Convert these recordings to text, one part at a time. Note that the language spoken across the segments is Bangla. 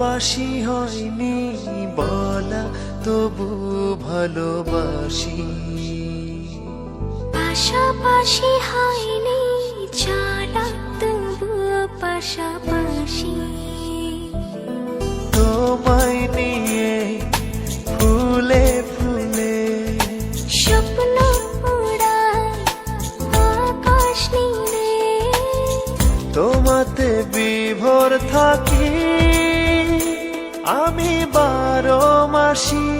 বাসি হয়নি বলা তবু ভালোবাসি। পাশাপাশি হয়নি চলা তবু পাশাপাশি। তোমায় নিয়ে ফুলে ফুলে স্বপ্ন তোমাতে বিভোর থাকি। আমি বারো মাসি।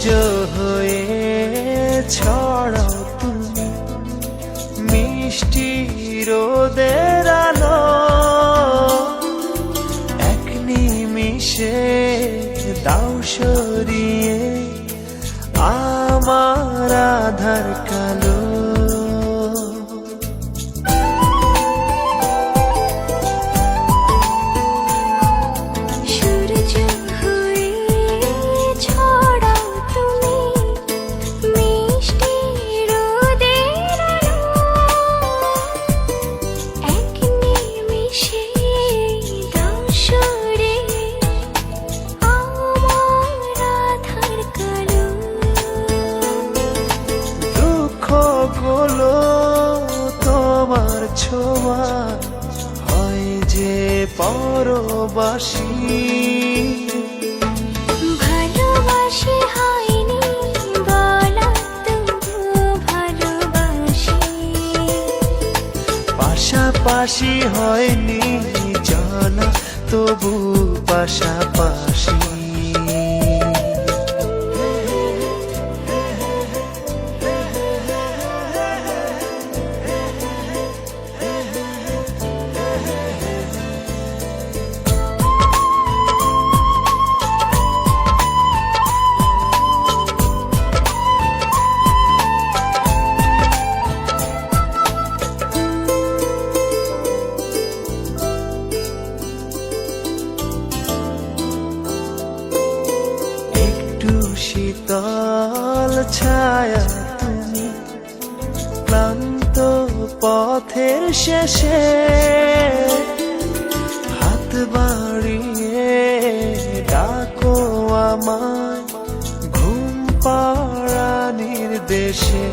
সূর্য হয়ে ছড়াও তুমি। মিষ্টি রোদের আলো এক নিমিষে দাও সরিয়ে। আমার আধার কালো গুলো তোমার ছোঁয়া। হয় যে পরবাসী। ভালোবাসি হয়নি বলা তবুও ভালোবাসি। পাশাপাশি হয়নি জানা তবু পাশাপাশি। শীতল ছায়া তুমি ক্লান্ত পথের শেষে হাত বাড়িয়ে ডাকো আমায় ঘুম পাড়া নির্দেশে।